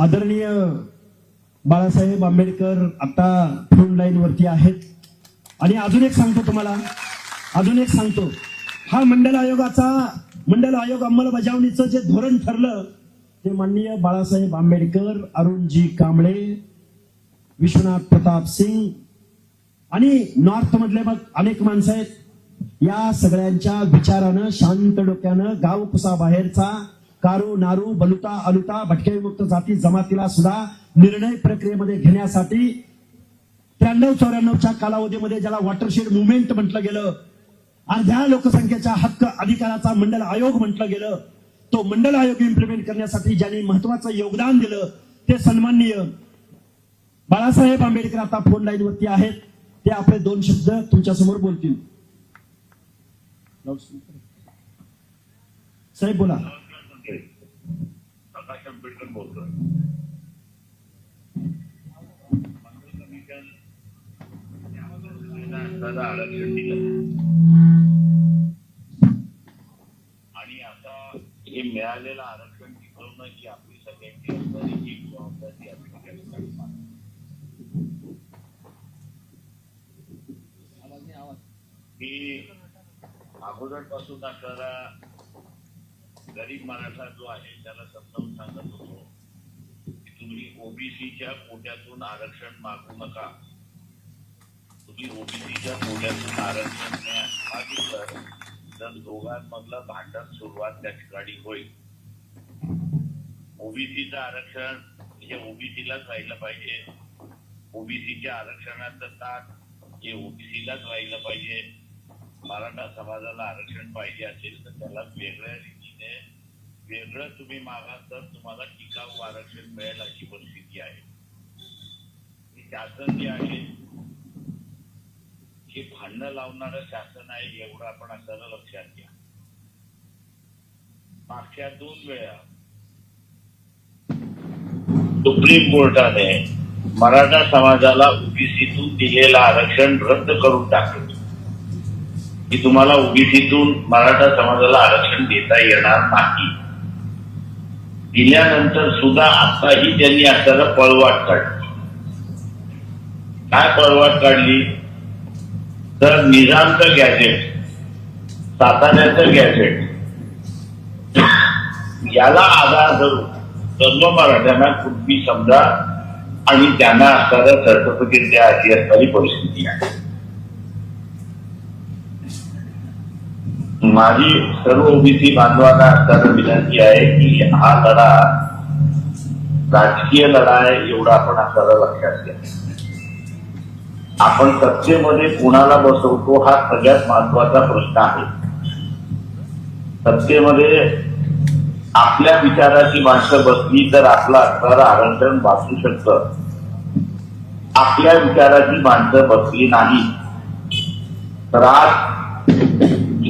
आदरणीय बाळासाहेब आंबेडकर आता front line वरती आहेत. आणि अजून एक सांगतो तुम्हाला. अजून एक सांगतो. हा मंडल आयोगाचा मंडल आयोग अंमलबजावणीचं जे धोरण ठरलं ते माननीय बाळासाहेब आंबेडकर अरुणजी कांबळे विश्वनाथ प्रताप सिंग आणि नॉर्थ मधले मग अनेक माणसं आहेत. या सगळ्यांच्या विचारानं शांत डोक्यानं गाव कुसाबाहेरचा कारू नारू बलुता अलुता भटके विमुक्त जाती जमातीला सुद्धा निर्णय प्रक्रियेमध्ये घेण्यासाठी त्र्याण्णव चौऱ्याण्णवच्या कालावधीमध्ये ज्याला वॉटरशेड मुवमेंट म्हटलं गेलं अर्ध्या लोकसंख्येच्या हक्क अधिकाराचा मंडल आयोग म्हटलं गेलं तो मंडल आयोग इम्प्लिमेंट करण्यासाठी ज्यांनी महत्वाचं योगदान दिलं ते सन्माननीय बाळासाहेब आंबेडकर आता फोन लाईन वरती आहेत. ते आपले दोन शब्द तुमच्यासमोर बोलतील. साहेब बोला. आमचे प्रकाश आंबेडकर बोलतोय. दादा आरक्षण दिलं. आणि आता हे मिळालेलं आरक्षण टिकवणं ही आपली सगळ्यांची असणारी ही जबाबदारी आपल्या ठिकाणी आहे. अगोदरपासून असणारा गरीब मराठा जो आहे त्याला समजावून सांगत होतो की तुम्ही ओबीसीच्या कोट्यातून आरक्षण मागू नका. तुम्ही ओबीसीच्या कोट्यातून आरक्षण मागितलं तर दोघांमधलं भांडण सुरुवात त्या ठिकाणी होईल. ओबीसीचं आरक्षण हे ओबीसीलाच राहिलं पाहिजे. ओबीसीच्या आरक्षणाचं ताट हे ओबीसीलाच राहिलं पाहिजे. मराठा समाजाला आरक्षण पाहिजे असेल तर त्याला वेगळ्या वेगळं तुम्ही मागा तर तुम्हाला टिकाऊ आरक्षण मिळेल अशी परिस्थिती आहे. शासन जे आहे हे भांडणं लावणारं शासन आहे एवढं आपण असं लक्षात घ्या. मागच्या दोन वेळा सुप्रीम कोर्टाने मराठा समाजाला ओबीसीतून दिलेलं आरक्षण रद्द करून टाकलं. की तुम्हाला ओबीसीतून मराठा समाजाला आरक्षण देता येणार नाही. दिल्यानंतर सुद्धा आताही त्यांनी आपल्याला पळवाट काढली. काय पळवाट काढली? तर निजामचं गॅजेट साताऱ्याचं गॅजेट याला आधार धरून सर्व मराठ्यांना कुणबी समजा आणि त्यांना असणारं सर्टिफिकेट द्या अशी असणारी परिस्थिती आहे. माझी सर्व ओबीसी बांधवांना असताना विनंती आहे की हा लढा राजकीय लढा आहे एवढा आपण आपल्याला लक्षात घ्या. आपण सत्तेमध्ये कोणाला बसवतो हा सगळ्यात महत्त्वाचा प्रश्न आहे. सत्तेमध्ये आपल्या विचाराची माणसं बसली तर आपलं असणारं आरक्षण वाचू शकतं. आपल्या विचाराची माणसं बसली नाही तर आज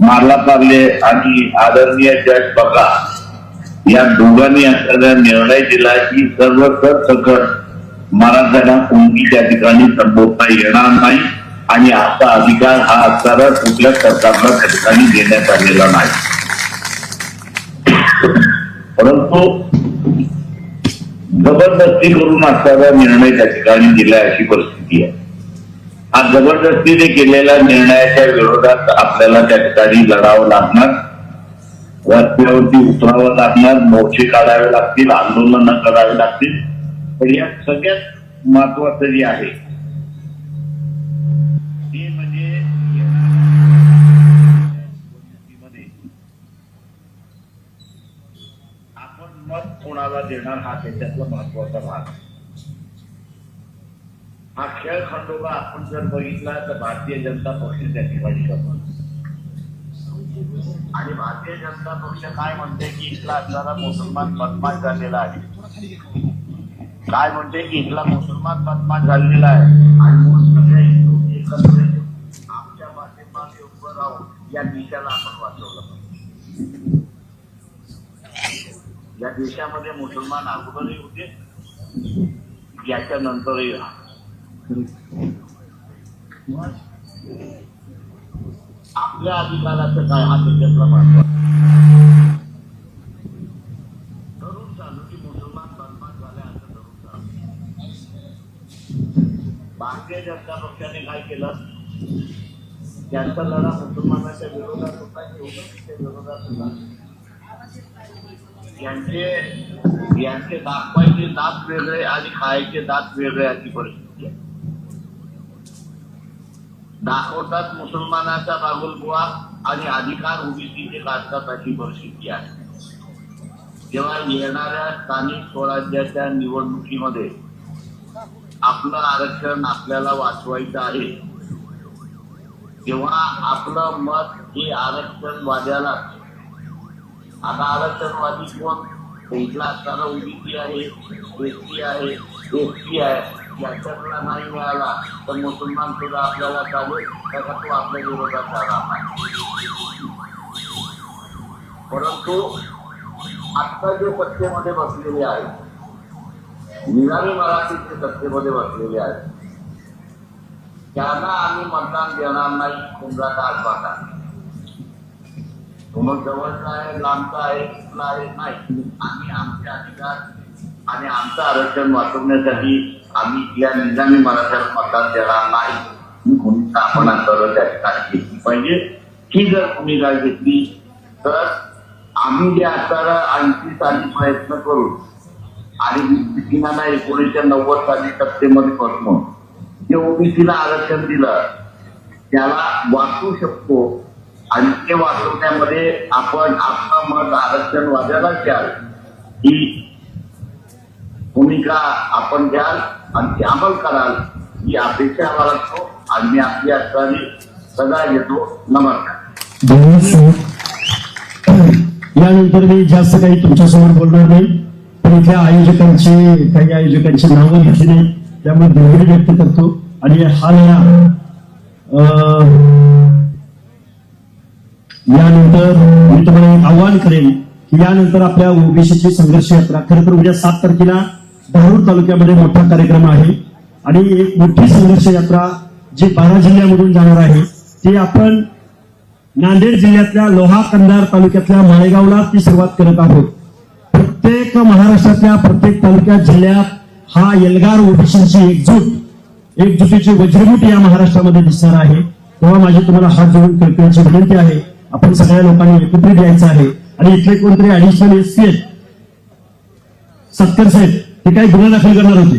मारला पार्ले आणि आदरणीय जज बघा या दोघांनी असलेला निर्णय दिला की सर्व सरसकट मराठ्यांना कोणती त्या ठिकाणी संबोधता येणार नाही आणि आता अधिकार हा असणारा कुठल्या सरकारला त्या ठिकाणी देण्यात आलेला नाही. परंतु जबरदस्ती करून असणारा निर्णय त्या ठिकाणी दिलाय अशी परिस्थिती आहे. हा जबरदस्तीने केलेल्या निर्णयाच्या विरोधात आपल्याला त्या ठिकाणी लढावं लागणार. रस्त्यावरती उतरावं लागणार. मोर्चे काढावे लागतील. आंदोलनं करावी लागतील. पण या सगळ्यात महत्वाचं जे आहे ते म्हणजे आपण मत कोणाला देणार हा त्याच्यातला महत्त्वाचा भाग. आहे. हा खेळ खंडोबा आपण जर बघितला तर भारतीय जनता पक्ष त्या ठिकाणी करतो आणि भारतीय जनता पक्ष काय म्हणते की इथला असणारा मुसलमान बदमाश झालेला आहे? काय म्हणते की इथला मुसलमान बदमाश झालेला आहे? आणि म्हणून हिंदू एकत्र आमच्या पाठीमागे उभं राहून या देशाला आपण वाचवलं पाहिजे. या देशामध्ये मुसलमान अगोदरही होते याच्या नंतरही राहतो आपल्या अधिकाराचं काय? हा त्याच्यातला महत्त्व धरून चालू की मुसलमान बदमाश झाले असं धरून चालू भारतीय जनता पक्षाने काय केलं? त्यांचा लढा मुसलमानाच्या विरोधात होता एवढंच्या विरोधात होता यांचे यांचे दाखवायचे दात वेगळे आणि खायचे दात वेगळे अशी परिस्थिती आहे दाखवतात मुसलमानाचा बागुलबुवा आणि अधिकार ओबीसीचे काढतात अशी परिस्थिती आहे. जेव्हा येणाऱ्या स्थानिक स्वराज्याच्या निवडणुकीमध्ये आपलं आरक्षण आपल्याला वाचवायचं आहे तेव्हा आपलं मत हे आरक्षणवाद्याला आता आरक्षणवादी कोण? कुठला असताना ओबीसी आहे एसटी आहे एसटी आहे. याच्यातला नाही मिळाला तर मुसलमान सुद्धा आपल्याला चालेल त्याचा तो आपल्या विरोधात परंतु आत्ता जे सत्तेमध्ये बसलेले आहेत निरामी मराठीचे सत्तेमध्ये बसलेले आहेत त्यांना आम्ही मतदान देणार नाही तुमचा काळ पाहता मग जवळचा आहे लांबचा आहे कुठला आहे नाही. आम्ही आमचे अधिकार आणि आमचं आरक्षण वाचवण्यासाठी आम्ही या निजामी मराठ्याला मतदान देणार नाही. ही भूमिका आपण आता त्या ठिकाणी घेतली पाहिजे. ही जर भूमिका घेतली तर आम्ही जे आता आणखी साली प्रयत्न करू आणि ओबीसीला एकोणीसशे नव्वद साली सत्तेमध्ये बसणं जे ओबीसीला आरक्षण दिलं त्याला वाचू शकतो. आणि ते वाचवण्यामध्ये आपण आपलं मत आरक्षण वाजायला द्याल. ही भूमिका आपण द्याल आणि ती अंमल कराल ही अपेक्षा आम्हाला असतो आणि मी आपली असताना सदा घेतो नमस्कार. यानंतर मी जास्त काही तुमच्यासमोर बोलणार नाही पण इथल्या आयोजकांची काही आयोजकांची नावं घेतली नाही त्यामुळे दिलगिरी व्यक्त करतो. आणि हा लढा अं, यानंतर मी तुम्हाला एक आव्हान करेन की यानंतर आपल्या ओबीसीची संघर्ष यात्रा खरं तर उद्या सात तारखेला धारूर तालुक्यामध्ये मोठा कार्यक्रम आहे. आणि एक मोठी संघर्ष यात्रा जी बारा जिल्ह्यामधून जाणार आहे ती आपण नांदेड जिल्ह्यातल्या लोहा कंधार तालुक्यातल्या माळेगावला ती सुरुवात करत आहोत. प्रत्येक महाराष्ट्रातल्या प्रत्येक तालुक्यात जिल्ह्यात हा एल्गार ओबीसीची एकजूट. एकजुटीची वज्रमूठ या महाराष्ट्रामध्ये दिसणार आहे. तेव्हा माझी तुम्हाला हात जोडून कळकळीची विनंती आहे. आपण सगळ्या लोकांनी एकत्रित यायचं आहे. आणि इथले कोणतरी ऍडिशनल एसपी आहेत? सत्तर साहेब. ते काही गुन्हा दाखल करणार होते